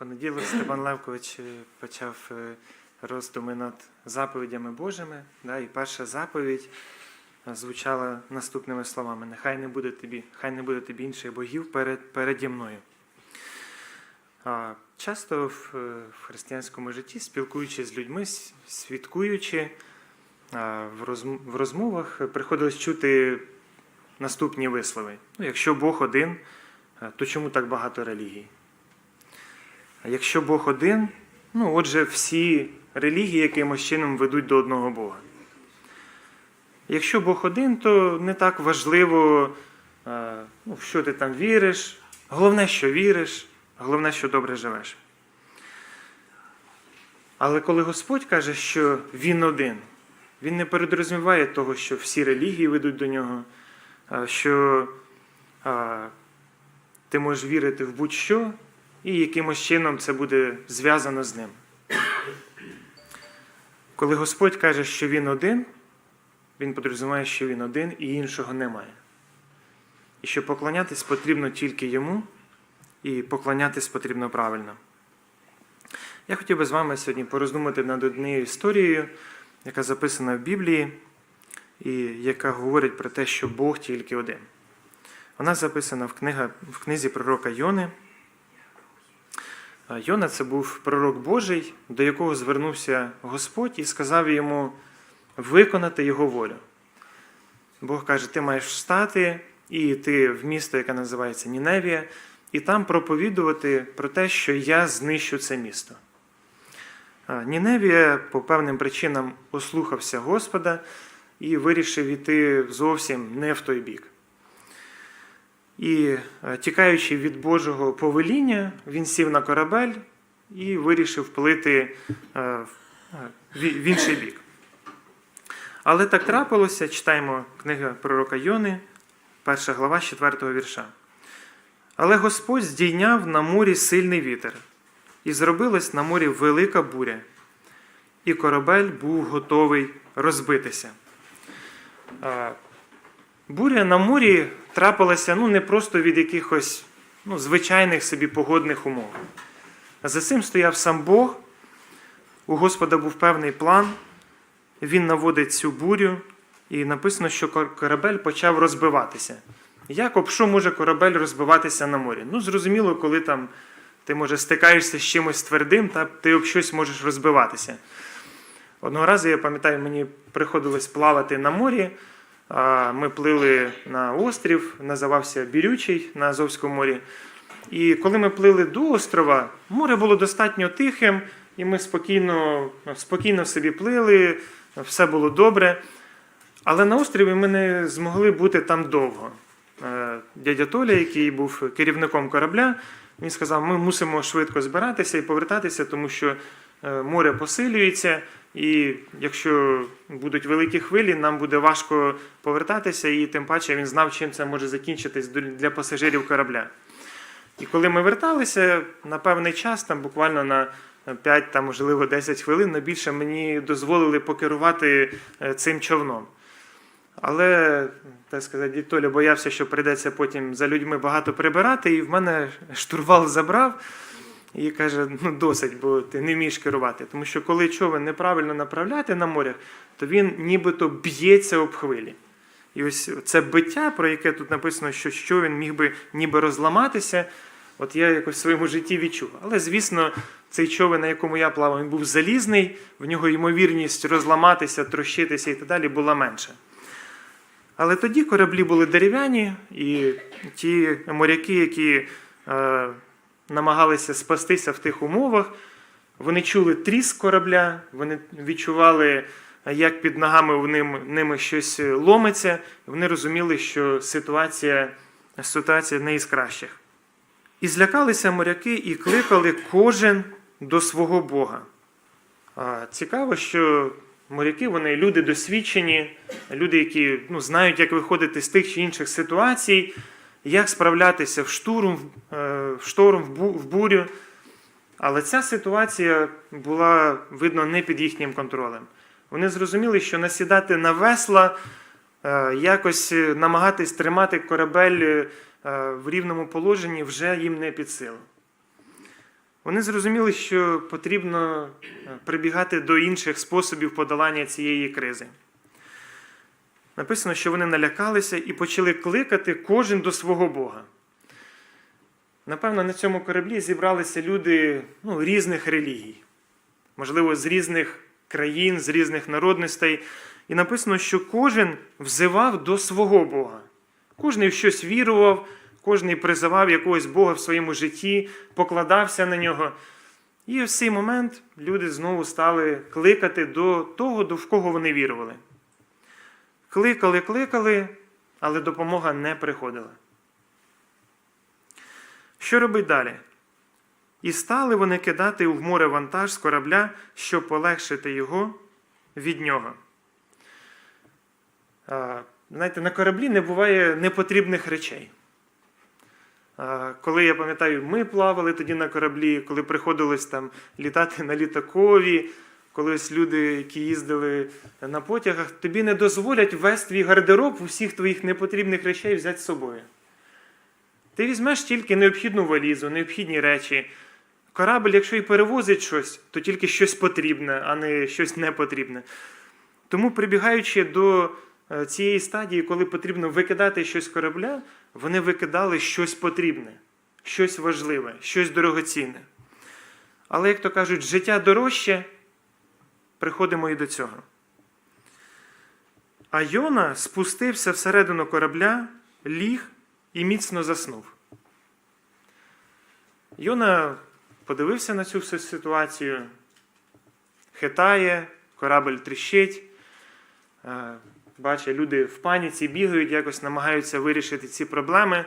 понеділок Степан Левкович е, почав е, роздуми над заповідями Божими. Да, і перша заповідь е, звучала наступними словами: Нехай не буде тобі, хай не буде тобі інших богів перед, переді мною. Часто в, в християнському житті, спілкуючись з людьми, свідкуючи в розм- в розмовах, приходилось чути наступні вислови. Ну, якщо Бог один, то чому так багато релігій? А якщо Бог один, ну отже, всі релігії якимось чином ведуть до одного Бога. Якщо Бог один, то не так важливо, е, ну, в що ти там віриш. Головне, що віриш, головне, що добре живеш. Але коли Господь каже, що Він один, Він не передрозуміває того, що всі релігії ведуть до нього, е, що е, ти можеш вірити в будь-що, і якимось чином це буде зв'язано з ним. Коли Господь каже, що Він один, Він підрозуміє, що Він один і іншого немає. І що поклонятись потрібно тільки йому, і поклонятись потрібно правильно. Я хотів би з вами сьогодні пороздумати над однією історією, яка записана в Біблії, і яка говорить про те, що Бог тільки один. Вона записана в, книга, в книзі пророка Йони. Йона це був пророк Божий, до якого звернувся Господь і сказав йому виконати його волю. Бог каже: ти маєш встати і йти в місто, яке називається Ніневія, і там проповідувати про те, що я знищу це місто. Ніневія по певним причинам ослухався Господа і вирішив іти зовсім не в той бік. І е, тікаючи від Божого повеління, він сів на корабель і вирішив плити е, в в інший бік. Але так трапилося, читаємо книга пророка Йони, перша глава 4 вірша. Але Господь здійняв на морі сильний вітер, і зробилась на морі велика буря, і корабель був готовий розбитися. Е, Буря на морі трапилася ну, не просто від якихось ну, звичайних собі погодних умов. А за цим стояв сам Бог. У Господа був певний план. Він наводить цю бурю, і написано, що корабель почав розбиватися. Як об що може корабель розбиватися на морі? Ну, зрозуміло, коли там ти, може, стикаєшся з чимось твердим, та ти об щось можеш розбиватися. Одного разу, я пам'ятаю, мені приходилось плавати на морі. Ми плили на острів, називався Бірючий на Азовському морі. І коли ми плили до острова, море було достатньо тихим, і ми спокійно, спокійно собі плили, все було добре. Але на острові ми не змогли бути там довго. Е, Дядя Толя, який був керівником корабля, він сказав: ми мусимо швидко збиратися і повертатися, тому що море посилюється, і якщо будуть великі хвилі, нам буде важко повертатися, і тим паче він знав, чим це може закінчитись для пасажирів корабля. І коли ми верталися на певний час, там буквально на 5, там, можливо, 10 хвилин, на більше мені дозволили покерувати е, цим човном. Але, так сказати, дід боявся, що прийдеться потім за людьми багато прибирати, і в мене штурвал забрав і каже: ну досить, бо ти не вмієш керувати. Тому що коли човен неправильно направляти на морях, то він нібито б'ється об хвилі. І ось це биття, про яке тут написано, що човен міг би ніби розламатися, от я якось в своєму житті відчув. Але, звісно, цей човен, на якому я плавав, він був залізний, в нього ймовірність розламатися, трощитися і так далі була менша. Але тоді кораблі були дерев'яні, і ті моряки, які е, намагалися спастися в тих умовах, вони чули тріск корабля, вони відчували, як під ногами в ним, ними щось ломиться, вони розуміли, що ситуація, ситуація не із кращих. І злякалися моряки і кликали кожен до свого Бога. Цікаво, що моряки вони люди досвідчені, люди, які ну, знають, як виходити з тих чи інших ситуацій, як справлятися в штурм, е, в шторм, в бурю. Але ця ситуація була, видно, не під їхнім контролем. Вони зрозуміли, що насідати на весла, е, якось е, намагатись тримати корабель в рівному положенні вже їм не під силу. Вони зрозуміли, що потрібно прибігати до інших способів подолання цієї кризи. Написано, що вони налякалися і почали кликати кожен до свого Бога. Напевно, на цьому кораблі зібралися люди ну, різних релігій, можливо, з різних країн, з різних народностей. І написано, що кожен взивав до свого Бога. Кожен в щось вірував, кожен призивав якогось Бога в своєму житті, покладався на нього. І в цей момент люди знову стали кликати до того, до в кого вони вірували. Кликали, кликали, але допомога не приходила. Що робить далі? І стали вони кидати в море вантаж з корабля, щоб полегшити його від нього. Знаєте, на кораблі не буває непотрібних речей. Коли я пам'ятаю, ми плавали тоді на кораблі, коли приходилось там літати на літакові, колись люди, які їздили на потягах, тобі не дозволять весь твій гардероб усіх твоїх непотрібних речей взяти з собою. Ти візьмеш тільки необхідну валізу, необхідні речі. Корабль, якщо і перевозить щось, то тільки щось потрібне, а не щось непотрібне. Тому, прибігаючи до е, цієї стадії, коли потрібно викидати щось корабля, вони викидали щось потрібне, щось важливе, щось дорогоцінне. Але, як то кажуть, життя дорожче, приходимо і до цього. А Йона спустився всередину корабля, ліг і міцно заснув. Йона подивився на цю всю ситуацію, хитає, корабль тріщить. Е, Бачить, люди в паніці бігають, якось намагаються вирішити ці проблеми.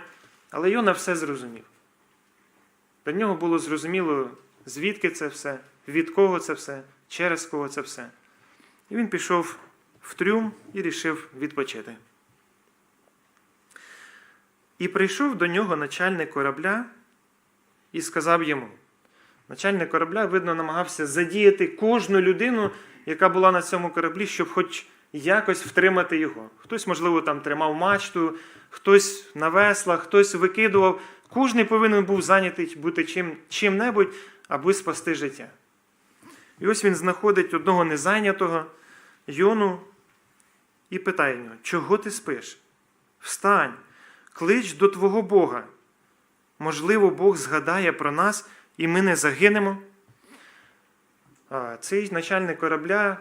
Але Йона все зрозумів. До нього було зрозуміло, звідки це все, від кого це все, через кого це все. І він пішов в трюм і рішив відпочити. І прийшов до нього начальник корабля і сказав йому: начальник корабля, видно, намагався задіяти кожну людину, яка була на цьому кораблі, щоб хоч якось втримати його. Хтось, можливо, там тримав мачту, хтось на веслах, хтось викидував. Кожний повинен був зайнятий бути чим, чим-небудь, аби спасти життя. І ось він знаходить одного незайнятого Йону і питає його, чого ти спиш? Встань, клич до твого Бога. Можливо, Бог згадає про нас, і ми не загинемо. А цей начальник корабля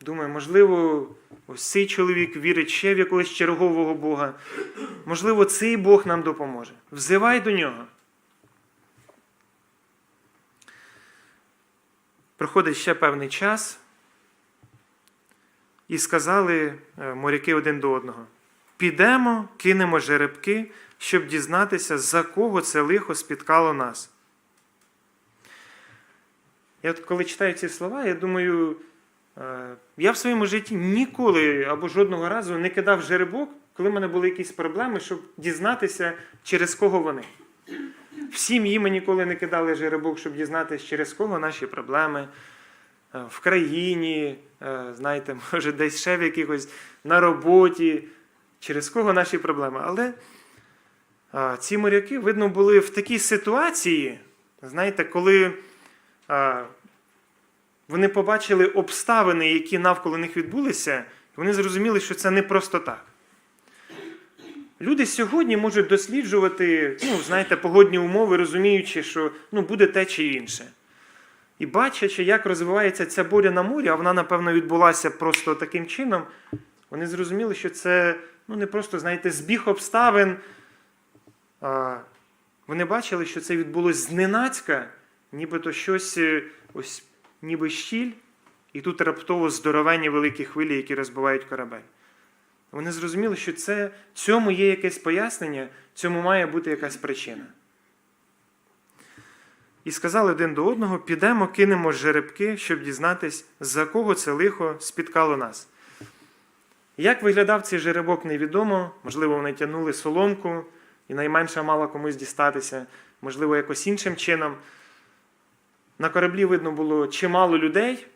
думає, можливо, ось цей чоловік вірить ще в якогось чергового Бога. Можливо, цей Бог нам допоможе. Взивай до нього. Проходить ще певний час, і сказали е, моряки один до одного: підемо, кинемо жеребки, щоб дізнатися, за кого це лихо спіткало нас. Я от коли читаю ці слова, я думаю, е, я в своєму житті ніколи або жодного разу не кидав жеребок, коли в мене були якісь проблеми, щоб дізнатися, через кого вони. В сім'ї ми ніколи не кидали жеребок, щоб дізнатися, через кого наші проблеми. Е, В країні, е, знаєте, може, десь ще в якихось на роботі, через кого наші проблеми. Але ці моряки, видно, були в такій ситуації, знаєте, коли вони побачили обставини, які навколо них відбулися, і вони зрозуміли, що це не просто так. Люди сьогодні можуть досліджувати, ну, знаєте, погодні умови, розуміючи, що ну, буде те чи інше. І бачачи, як розвивається ця буря на морі, а вона, напевно, відбулася просто таким чином, вони зрозуміли, що це ну, не просто, знаєте, збіг обставин. А, Вони бачили, що це відбулося зненацька, нібито щось, е, ось, ніби щіль, і тут раптово здоровенні великі хвилі, які розбивають корабель. Вони зрозуміли, що це, цьому є якесь пояснення, цьому має бути якась причина. І сказали один до одного: підемо, кинемо жеребки, щоб дізнатись, за кого це лихо спіткало нас. Як виглядав цей жеребок, невідомо. Можливо, вони тягнули соломку, і найменша мала комусь дістатися, можливо, якось іншим чином. На кораблі видно було чимало людей,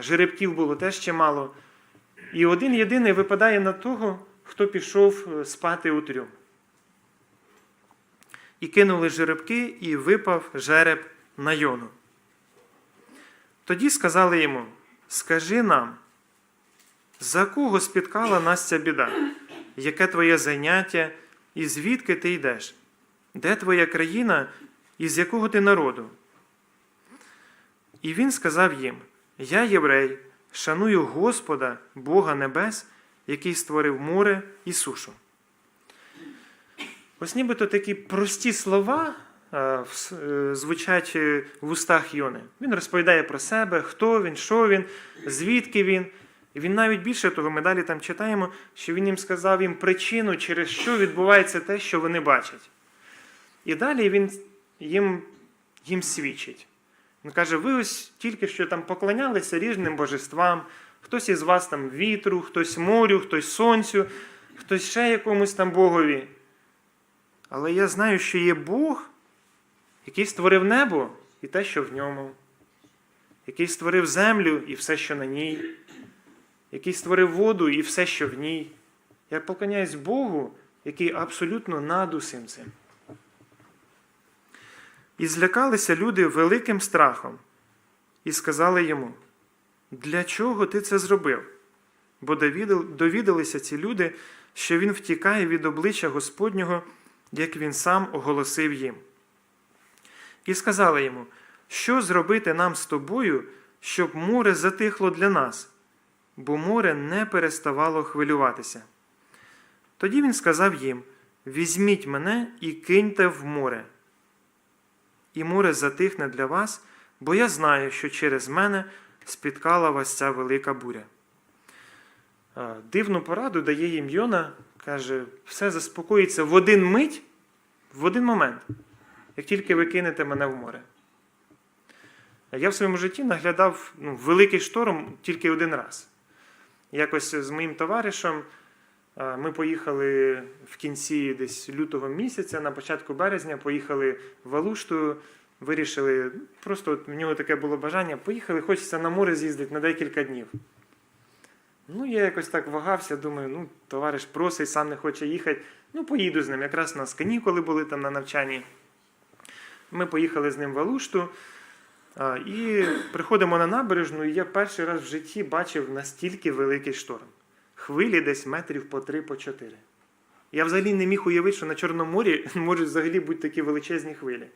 жеребків було теж чимало. І один єдиний випадає на того, хто пішов е, спати у трюм. І кинули жеребки, і випав жереб на Йону. Тоді сказали йому: Скажи нам, за кого спіткала нас ця біда? Яке твоє заняття, і звідки ти йдеш? Де твоя країна, і з якого ти народу? І він сказав їм: Я єврей, шаную Господа, Бога Небес, який створив море і сушу. Ось нібито такі прості слова е, е, звучать е, в устах Йони. Він розповідає про себе, хто він, що він, звідки він. І він навіть більше того, ми далі там читаємо, що він їм сказав їм причину, через що відбувається те, що вони бачать. І далі він їм, їм свідчить. Він каже: ви ось тільки що там поклонялися різним божествам, хтось із вас там вітру, хтось морю, хтось сонцю, хтось ще якомусь там богові. Але я знаю, що є Бог, який створив небо і те, що в ньому, який створив землю і все, що на ній, який створив воду і все, що в ній. Я поклоняюсь Богу, який абсолютно над усім цим. І злякалися люди великим страхом, і сказали йому: Для чого ти це зробив? Бо довідалися ці люди, що він втікає від обличчя Господнього, як він сам оголосив їм. І сказали йому, що зробити нам з тобою, щоб море затихло для нас, бо море не переставало хвилюватися. Тоді він сказав їм: Візьміть мене і киньте в море. І море затихне для вас, бо я знаю, що через мене спіткала вас ця велика буря. Дивну пораду дає їм Йона, каже, все заспокоїться в один мить, в один момент, як тільки ви кинете мене в море. Я в своєму житті наглядав ну, великий шторм тільки один раз. Якось з моїм товаришем ми поїхали в кінці десь лютого місяця, на початку березня, поїхали в Алушту, вирішили, просто от в нього таке було бажання, поїхали, хочеться на море з'їздити на декілька днів. Ну, я якось так вагався, думаю, ну, товариш просить, сам не хоче їхати. Ну, поїду з ним. Якраз у нас канікули були там на навчанні. Ми поїхали з ним в Алушту. І приходимо на набережну, і я перший раз в житті бачив настільки великий шторм. Хвилі десь метрів по три, по чотири. Я взагалі не міг уявити, що на Чорному морі можуть взагалі бути такі величезні хвилі.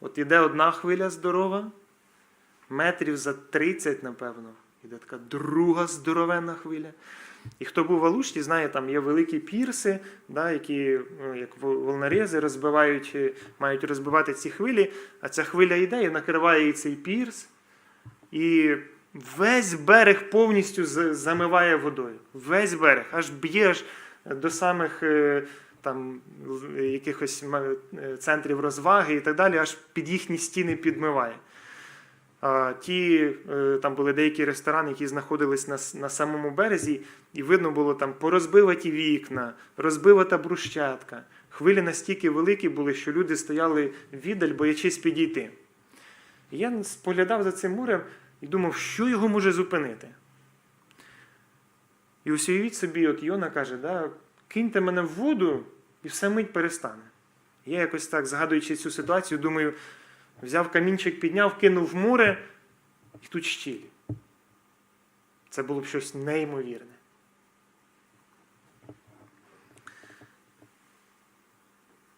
От іде одна хвиля здорова, метрів за 30, напевно. Іде така друга здоровенна хвиля. І хто був в Алушті, знає, там є великі пірси, да, які ну, як волнорези розбивають, е, мають розбивати ці хвилі, а ця хвиля йде і накриває і цей пірс. І весь берег повністю замиває водою. Весь берег, аж б'є аж до самих е, там, якихось е, центрів розваги і так далі, аж під їхні стіни підмиває. Ті, е, там були деякі ресторани, які знаходились на, на самому березі, і видно було там порозбиваті вікна, розбивата брущатка. Хвилі настільки великі були, що люди стояли віддаль, боячись підійти. Я споглядав за цим морем і думав, що його може зупинити. І ось уявіть собі, от Йона каже, да, киньте мене в воду, і все мить перестане. Я якось так, згадуючи цю ситуацію, думаю, взяв камінчик, підняв, кинув в море, і тут щіль. Це було б щось неймовірне.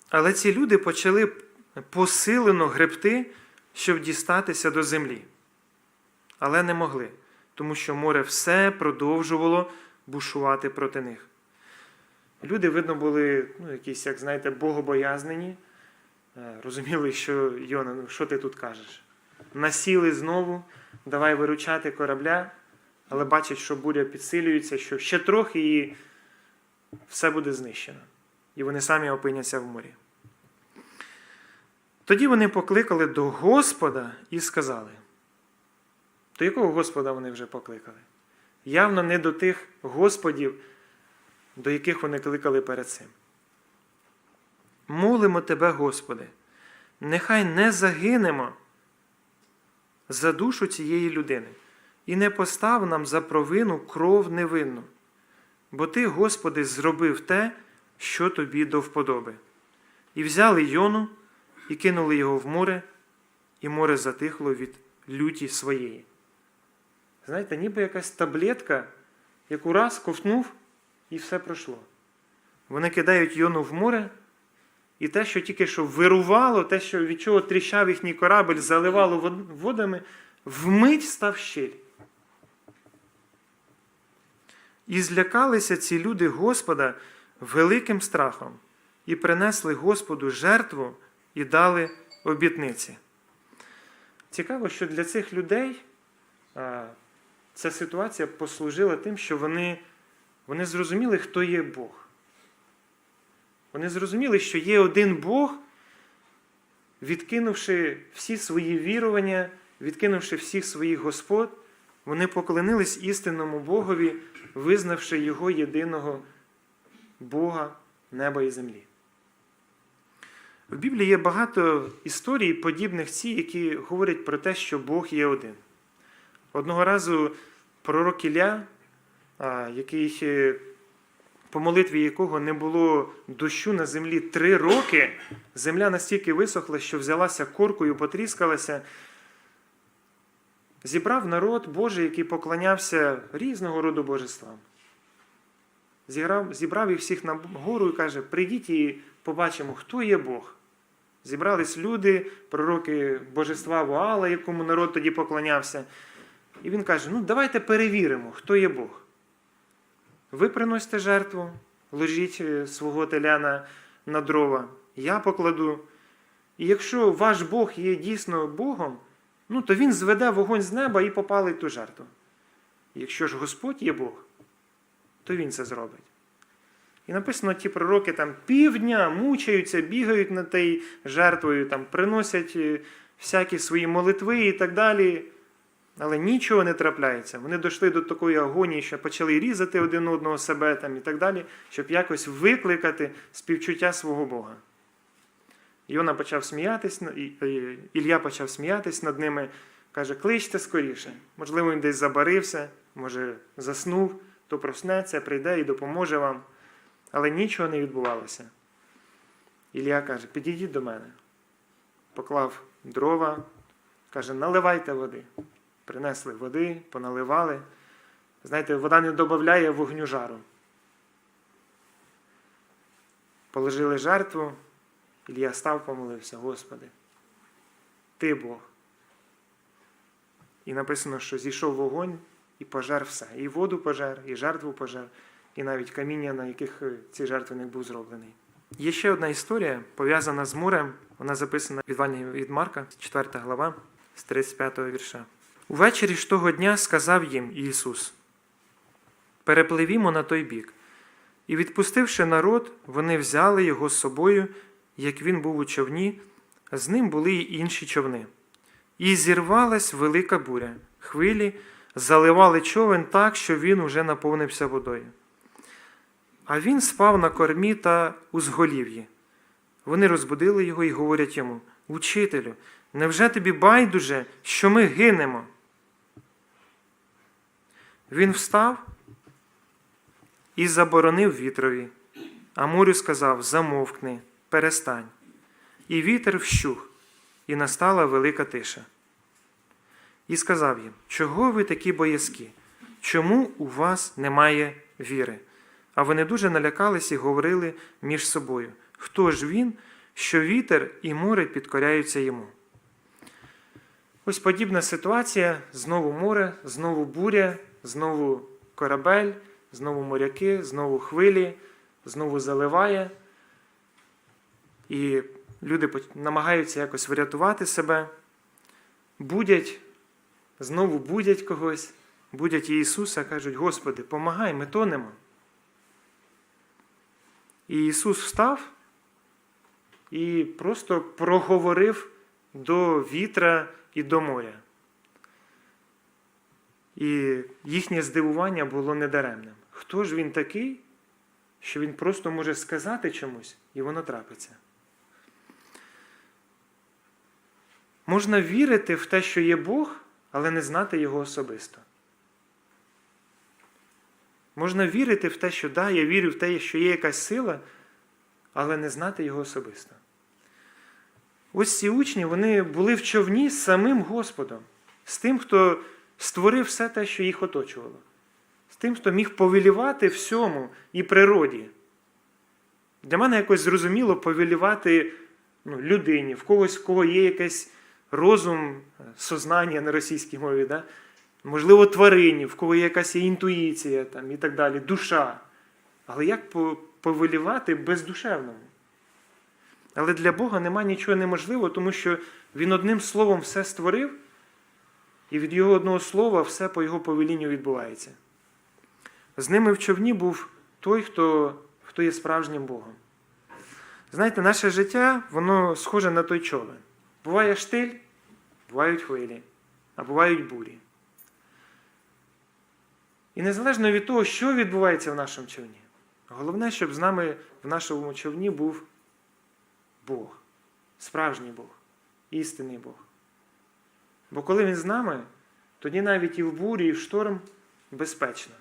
Але ці люди почали посилено гребти, щоб дістатися до землі. Але не могли, тому що море все продовжувало бушувати проти них. Люди, видно, були ну, якісь, як знаєте, богобоязнені. Е, Розуміли, що Йона, ну що ти тут кажеш? Насіли знову, давай виручати корабля, але бачать, що буря підсилюється, що ще трохи і все буде знищено. І вони самі опиняться в морі. Тоді вони покликали до Господа і сказали. До якого Господа вони вже покликали? Явно не до тих Господів, до яких вони кликали перед цим. Молимо Тебе, Господи, нехай не загинемо за душу цієї людини і не постав нам за провину кров невинну. Бо Ти, Господи, зробив те, що тобі до вподоби. І взяли Йону, і кинули його в море, і море затихло від люті своєї. Знаєте, ніби якась таблетка, яку раз ковтнув, і все пройшло. Вони кидають йону в море, і те, що тільки що вирувало, те, що від чого тріщав їхній корабль, заливало водами, вмить став щель. І злякалися ці люди Господа великим страхом, і принесли Господу жертву і дали обітниці. Цікаво, що для цих людей ця ситуація послужила тим, що вони, вони зрозуміли, хто є Бог. Вони зрозуміли, що є один Бог, відкинувши всі свої вірування, відкинувши всіх своїх господ, вони поклонились істинному Богові, визнавши Його єдиного Бога неба і землі. В Біблії є багато історій, подібних цій, які говорять про те, що Бог є один. Одного разу пророк Ілля, який, е, по молитві якого не було дощу на землі три роки, земля настільки висохла, що взялася коркою, потріскалася, зібрав народ Божий, який поклонявся різного роду божествам. Зіграв, зібрав їх всіх на гору і каже: прийдіть і побачимо, хто є Бог. Зібрались люди, пророки божества Вуала, якому народ тоді поклонявся. І він каже: ну давайте перевіримо, хто є Бог. Ви приносите жертву, ложіть е, свого теля на, на дрова, я покладу. І якщо ваш Бог є дійсно Богом, ну то він зведе вогонь з неба і попалить ту жертву. Якщо ж Господь є Бог, то він це зробить. І написано, ті пророки там півдня мучаються, бігають над тією жертвою, там, приносять е, всякі свої молитви і так далі. Але нічого не трапляється. Вони дійшли до такої агонії, що почали різати один одного себе там, і так далі, щоб якось викликати співчуття свого Бога. Йона почав сміятись, Ілля почав сміятись над ними, каже, кличте скоріше. Можливо, він десь забарився, може, заснув, то проснеться, прийде і допоможе вам. Але нічого не відбувалося. Ілля каже, підійдіть до мене. Поклав дрова, каже, наливайте води. Принесли води, поналивали. Знаєте, вода не додає вогню жару. Положили жертву, Ілля став, помолився, Господи, Ти Бог. І написано, що зійшов вогонь і пожер все. І воду пожер, і жертву пожер, і навіть каміння, на яких е, цей жертвенник був зроблений. Є ще одна історія, пов'язана з морем. Вона записана в Івані від Марка, 4 глава, з 35 вірша. Увечері ж того дня сказав їм Ісус: Перепливімо на той бік. І, відпустивши народ, вони взяли його з собою, як він був у човні, з ним були й інші човни. І зірвалась велика буря. Хвилі заливали човен так, що він уже наповнився водою. А він спав на кормі та узголів'ї. Вони розбудили його і говорять йому: Учителю, невже тобі байдуже, що ми гинемо? Він встав і заборонив вітрові, а морю сказав: Замовкни, перестань. І вітер вщух, і настала велика тиша. І сказав їм: Чого ви такі боязкі? Чому у вас немає віри? А вони дуже налякались і говорили між собою: Хто ж він, що вітер і море підкоряються йому? Ось подібна ситуація: знову море, знову буря, знову корабель, знову моряки, знову хвилі, знову заливає. І люди намагаються якось врятувати себе, будять, знову будять когось, будять і Ісуса, кажуть: Господи, помагай, ми тонемо. І Ісус встав і просто проговорив до вітра і до моря. І їхнє здивування було недаремним. Хто ж він такий, що він просто може сказати чомусь, і воно трапиться? Можна вірити в те, що є Бог, але не знати Його особисто. Можна вірити в те, що да, я вірю в те, що є якась сила, але не знати його особисто. ось ці учні вони були в човні з самим Господом, з тим, хто створив все те, що їх оточувало, з тим, хто міг повелівати всьому і природі. Для мене якось зрозуміло повелівати ну, людині, в когось, в кого є якийсь розум, сознання на російській мові, да? можливо, тварині, в кого є якась інтуїція там, і так далі, душа. Але як повелівати бездушевному? Але для Бога нема нічого неможливого, тому що Він одним словом все створив, і від його одного слова все по його повелінню відбувається. З ними в човні був той, хто, хто є справжнім Богом. Знаєте, наше життя, воно схоже на той човен. Буває штиль, бувають хвилі, а бувають бурі. І незалежно від того, що відбувається в нашому човні, головне, щоб з нами в нашому човні був Бог, справжній Бог, істинний Бог. Бо коли Він з нами, тоді навіть і в бурі, і в шторм безпечно.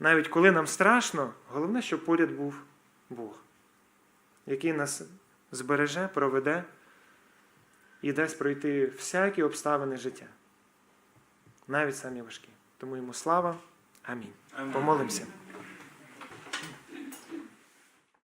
Навіть коли нам страшно, головне, щоб поряд був Бог, який нас збереже, проведе і дасть пройти всякі обставини життя, навіть самі важкі. Тому йому слава. Амінь. Амінь. Помолимося.